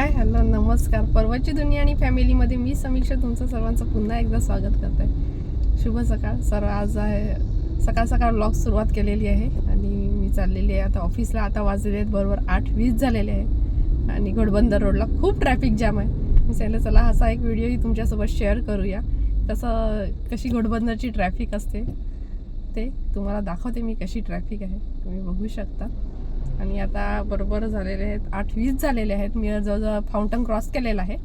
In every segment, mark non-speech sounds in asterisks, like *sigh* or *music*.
Hi hello नमस्कार. परवाची दुनिया आणि फॅमिलीमध्ये मी समीक्षा तुमचं सर्वांचं पुन्हा एकदा स्वागत करत. आहे शुभ सकाळ. सर आज आहे सकाळ सकाळ ब्लॉग सुरुवात केलेली आहे आणि मी चाललेली आहे. आता ऑफिसला आता वाजलेले आहेत बरोबर आठ वीस झालेले आहे. आणि घोडबंदर रोडला खूप ट्रॅफिक जाम आहे. मी सांगितलं चला असा एक व्हिडिओही तुमच्यासोबत शेअर करूया. कसं कशी घोडबंदरची ट्रॅफिक असते ते तुम्हाला दाखवते मी कशी ट्रॅफिक आहे. तुम्ही बघू शकता. आणि आता बरोबर झालेले आहेत. आठ वीस झालेले आहेत. मी जवळजवळ फाउंटन क्रॉस केलेला आहे.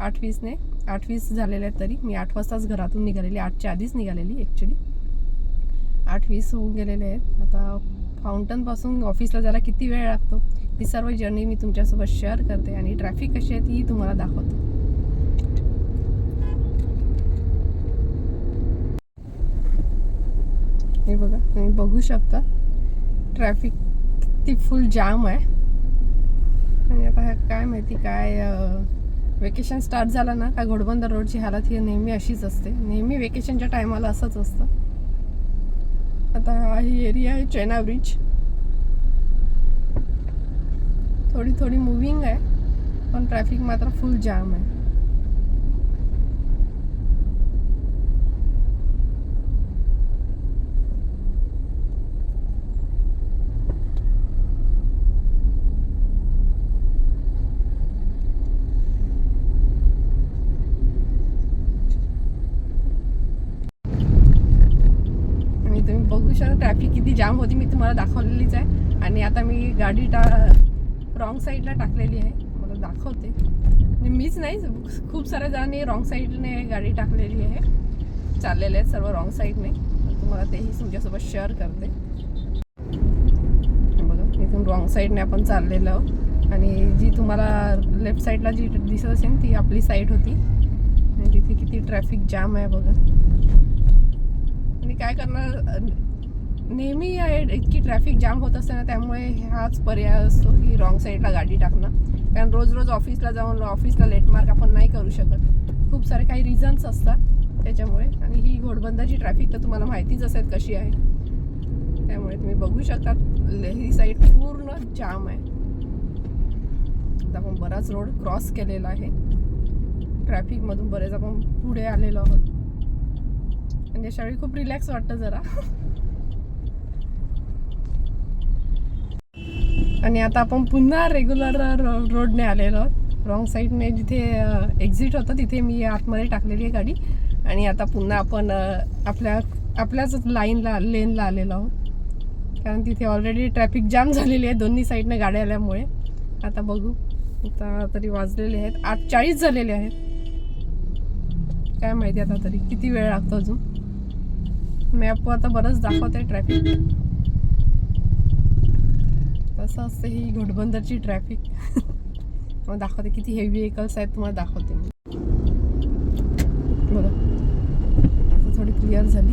आठ वीसने आठ वीस झालेले आहेत तरी. मी आठ वाजताच घरातून निघालेली. आठच्या आधीच निघालेली ॲक्च्युली आठ वीस होऊन गेलेले आहेत. आता फाउंटनपासून ऑफिसला जायला किती वेळ लागतो? ती सर्व जर्नी मी तुमच्यासोबत शेअर करते आणि ट्रॅफिक कशी आहे ती तुम्हाला दाखवते. हे बघा तुम्ही बघू शकता. ट्रॅफिक ती फुल जाम आहे. आणि आता काय माहिती काय वेकेशन स्टार्ट झालं ना का घोडबंदर रोडची हालत ही नेहमी अशीच असते. नेहमी वेकेशनच्या टायमाला असंच असतं. आता हा ही एरिया आहे चैना ब्रिज थोडी थोडी मुव्हिंग आहे पण ट्रॅफिक मात्र फुल जाम आहे आणि तुम्ही बघू शकता ट्रॅफिक किती जाम होती मी तुम्हाला दाखवलेलीच आहे. आणि आता मी गाडी टा रॉंग साईडला टाकलेली आहे. मला दाखवते. म्हणजे मीच नाही खूप साऱ्या जणांनी रॉंग साईडने गाडी टाकलेली आहे. चाललेले आहेत सर्व रॉंग साईडने तुम्हाला तेही तुमच्यासोबत शेअर करते. बघा इथून रॉंग साईडने आपण चाललेलो आहोत. आणि जी तुम्हाला लेफ्ट साईडला जी दिसत असेल ती आपली साईड होती. आणि तिथे किती ट्रॅफिक जाम आहे बघा. आणि काय करणार नेहमी आहे इतकी ट्रॅफिक जाम होत असते ना त्यामुळे हाच पर्याय असतो की रॉंग साईडला गाडी टाकणं. कारण रोज रोज ऑफिसला जाऊन ऑफिसला लेट मार्क आपण नाही करू शकत. खूप सारे काही रिझन्स असतात त्याच्यामुळे. आणि ही घोडबंदाची ट्रॅफिक तर तुम्हाला माहितीच असेल कशी आहे. त्यामुळे तुम्ही बघू शकता ले- ही साईड पूर्ण जाम आहे. आता आपण बराच रोड क्रॉस केलेला आहे. ट्रॅफिकमधून बरेच आपण पुढे आलेलो आहोत. आणि अशावेळी खूप रिलॅक्स वाटतं जरा. *laughs* आणि आता आपण पुन्हा रेग्युलर रोडने uh, आलेलो आहोत. रॉंग साईडने जिथे uh, एक्झिट होतं तिथे मी आतमध्ये टाकलेली आहे गाडी. आणि आता पुन्हा आपण uh, आपल्या आपल्याच लाईनला लेनला आलेलो आहोत. कारण तिथे ऑलरेडी ट्रॅफिक जाम झालेली आहे दोन्ही साईडने गाड्या आल्यामुळे. आता बघू. आता तरी वाजलेले आहेत. आठ चाळीस झालेले आहेत. काय माहिती आता तरी. किती वेळ लागतो अजून? मॅपवर आता बरंच दाखवत आहे ट्रॅफिक असं असतं ही घोडबंदरची ट्रॅफिक मग दाखवते किती हेवी व्हेकल्स आहेत तुम्हाला दाखवते मी. बघा. आता थोडी क्लिअर झाली.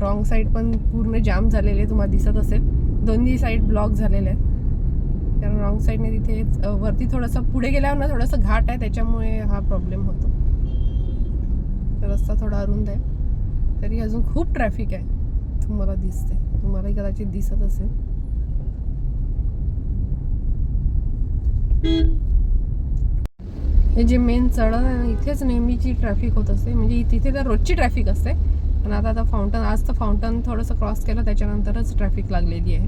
रॉंग साईड पण पूर्ण जाम झालेले तुम्हाला दिसत असेल. दोन्ही साईड ब्लॉक झालेले आहेत. कारण रॉंग साईडने तिथे वरती थोडंसं पुढे गेल्यावर ना थोडंसं घाट आहे त्याच्यामुळे हा प्रॉब्लेम होतो. रस्ता थोडा अरुंद आहे. तरी अजून खूप ट्रॅफिक आहे. तुम्हाला दिसते तुम्हालाही कदाचित दिसत असेल. हे जे मेन चढण आहे ना इथेच नेहमीची ट्रॅफिक होत असते. म्हणजे तिथे तर रोजची ट्रॅफिक असते. पण आता आता फाउंटन आज तर फाउंटन थोडंसं क्रॉस केलं त्याच्यानंतरच ट्रॅफिक लागलेली आहे.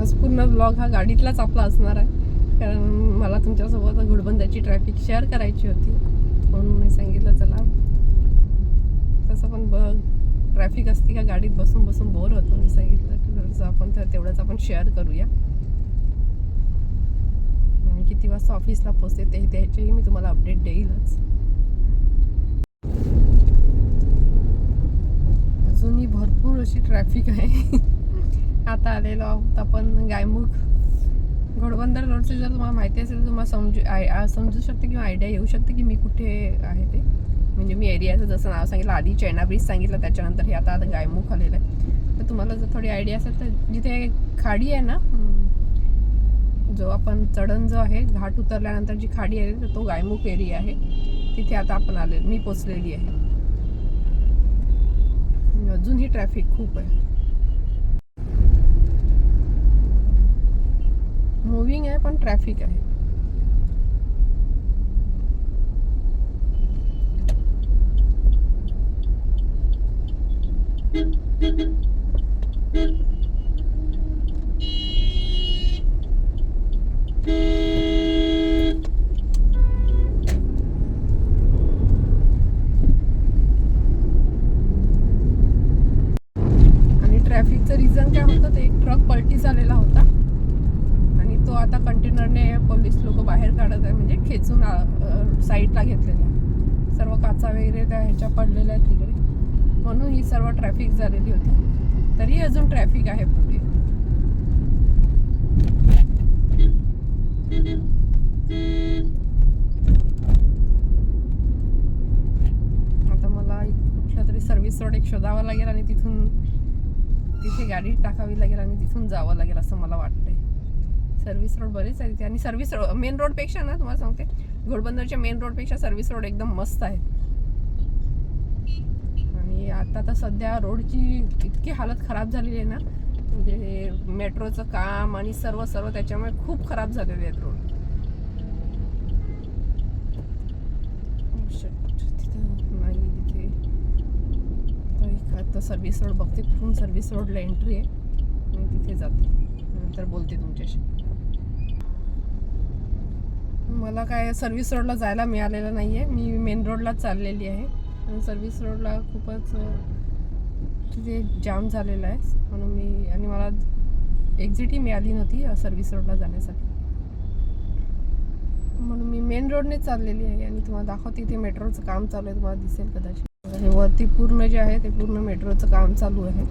आज पूर्ण ब्लॉग हा गाडीतलाच आपला असणार आहे. कारण मला तुमच्यासोबत घोडबंदाची ट्रॅफिक शेअर करायची होती. म्हणून मी सांगितलं चला तसं पण बघ ट्रॅफिक असते का गाडीत बसून बसून बोर होतो. मी सांगितलं की थोडंसं आपण तर तेवढंच आपण शेअर करूया. आणि किती वाजता ऑफिसला पोचते ते त्याचेही मी तुम्हाला अपडेट देईलच. अजूनही भरपूर अशी ट्रॅफिक आहे. *laughs* आता आलेलो आहोत आपण गायमुख. घोडबंदर रोडचे जर तुम्हाला माहिती असेल तर तुम्हाला समजू आय समजू शकते किंवा आयडिया येऊ शकते की मी कुठे आहे ते. म्हणजे मी एरियाचं जसं नाव सांगितलं आधी चैना ब्रिज सांगितलं त्याच्यानंतर हे आता आता गायमुख आलेलं आहे. तर तुम्हाला जर थोडी आयडिया असेल तर जिथे खाडी आहे ना जो आपण चढण जो आहे घाट उतरल्यानंतर जी खाडी आहे तर तो गायमुख एरिया आहे. तिथे आता आपण आले मी पोचलेली आहे. अजूनही ट्रॅफिक खूप आहे. मुव्हिंग आहे पण ट्रॅफिक आहे. आणि ट्रॅफिकचं रिझन काय होतं ते एक ट्रक पलटी झालेला होता आणि तो आता कंटेनरने पोलीस लोक बाहेर काढत आहे म्हणजे खेचून साईडला घेतलेला आहे. सर्व काचा वगैरे त्या ह्याच्या पडलेल्या आहेत तिकडे. म्हणून ही सर्व ट्रॅफिक झालेली होती. तरी अजून ट्रॅफिक आहे पुढे. आता मला कुठला तरी सर्व्हिस रोड एक शोधावा लागेल आणि तिथून तिथे गाडी टाकावी लागेल आणि तिथून जावं लागेल असं मला वाटतंय. सर्व्हिस रोड बरेच आहे तिथे आणि सर्व्हिस रोड मेन रोडपेक्षा ना तुम्हाला सांगते घोडबंदरच्या मेन रोडपेक्षा सर्व्हिस रोड एकदम मस्त आहे आणि आता तर सध्या रोडची इतकी हालत खराब झालेली आहे ना म्हणजे मेट्रोचं काम आणि सर्व सर्व त्याच्यामुळे खूप खराब झालेले आहेत रोड नाही तिथे. तर आता सर्व्हिस रोड बघते कुठून सर्व्हिस रोडला एंट्री आहे. मी तिथे जाते. नंतर बोलते तुमच्याशी. मला काय सर्व्हिस रोडला जायला मिळालेलं नाही आहे मी मेन रोडलाच चाललेली आहे. आणि सर्व्हिस रोडला खूपच तिथे जाम झालेला आहे. म्हणून मी आणि मला एक्झिटही मिळाली नव्हती सर्व्हिस रोडला जाण्यासाठी. म्हणून मी मेन रोडने चाललेली आहे. आणि तुम्हाला दाखवते इथे मेट्रोचं काम चालू आहे. तुम्हाला दिसेल कदाचित. हे वरती पूर्ण जे आहे ते पूर्ण मेट्रोचं काम चालू आहे.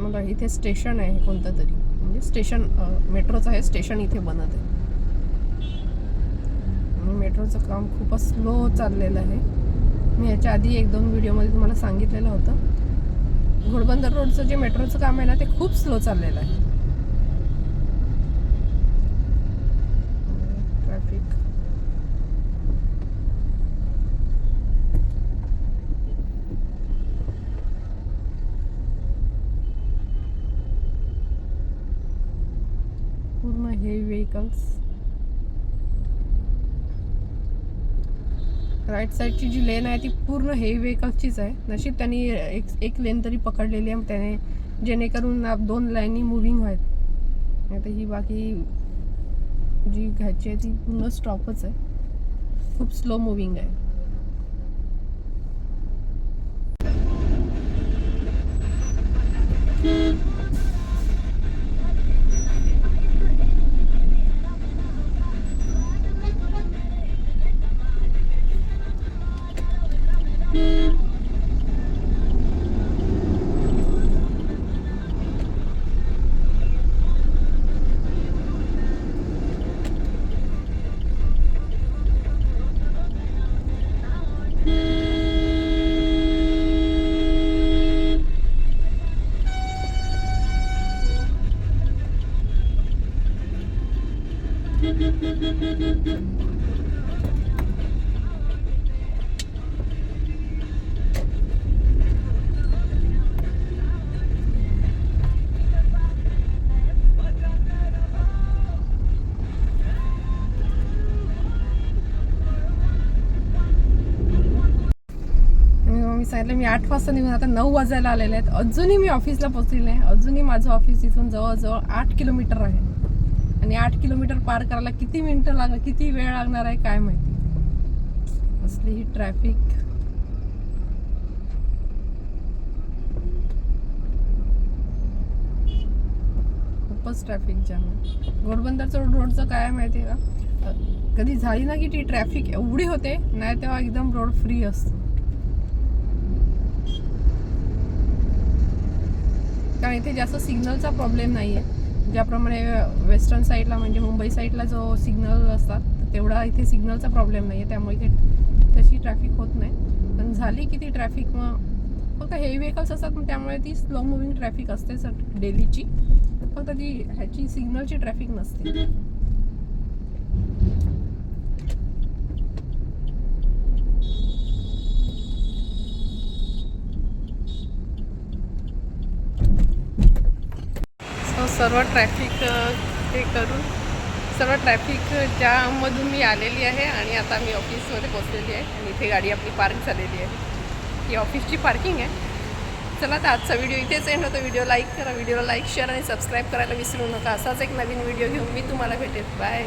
मला इथे स्टेशन आहे कोणतं तरी. म्हणजे स्टेशन मेट्रोचं आहे स्टेशन इथे बनत आहे. आणि मेट्रोचं काम खूपच स्लो चाललेलं आहे. मी याच्या आधी एक दोन व्हिडिओमध्ये तुम्हाला सांगितलेलं होतं. घोडबंदर रोडचं जे मेट्रोचं काम आहे ना ते खूप स्लो चाललेलं आहे ट्रॅफिक पूर्ण vehicles. राईट साईडची जी लेन आहे ती पूर्ण हेवी व्हेकल्सचीच आहे. नशीब त्यांनी एक एक लेन तरी पकडलेली आहे त्याने जेणेकरून दोन लाईनी मुव्हिंग आहेत आता ही बाकी जी घ्यायची आहे ती पूर्ण स्टॉपच आहे. खूप स्लो मुव्हिंग आहे. मी सांगितलं मी आठ वाजता निघून आता नऊ वाजायला आलेले आहेत. अजूनही मी ऑफिसला पोहोचलेली नाही. अजूनही माझं ऑफिस इथून जवळजवळ आठ किलोमीटर आहे. आणि आठ किलोमीटर पार करायला किती मिनटं लागणार किती वेळ लागणार आहे काय माहिती. असली ही ट्रॅफिक. खूपच ट्रॅफिक जाम आहे. घोडबंदरचं रोडचं काय माहिती आहे का? कधी झाली ना की ती ट्रॅफिक एवढी होते नाही तेव्हा एकदम रोड फ्री असतो. कारण इथे जास्त सिग्नलचा प्रॉब्लेम नाही आहे ज्याप्रमाणे वेस्टर्न साईडला म्हणजे मुंबई साईडला जो सिग्नल असतात तेवढा इथे सिग्नलचा प्रॉब्लेम नाही आहे त्यामुळे इथे तशी ट्रॅफिक होत नाही. पण झाली की ती ट्रॅफिक मग फक्त हेवी व्हेकल्स असतात मग त्यामुळे ती स्लो मुव्हिंग ट्रॅफिक असते सर डेलीची. फक्त ती ह्याची सिग्नलची ट्रॅफिक नसते. सर्व ट्रॅफिक हे करून सर्व ट्रॅफिक ज्यामधून मी आलेली आहे आणि आता मी ऑफिसमध्ये पोचलेली आहे आणि इथे गाडी आपली पार्क झालेली आहे. ही ऑफिसची पार्किंग आहे. चला तर आजचा व्हिडिओ इथेच एंड होतो. व्हिडिओ लाईक करा व्हिडिओला लाईक शेअर आणि सबस्क्राईब करायला विसरू नका. असाच एक नवीन व्हिडिओ घेऊन मी तुम्हाला भेटेल बाय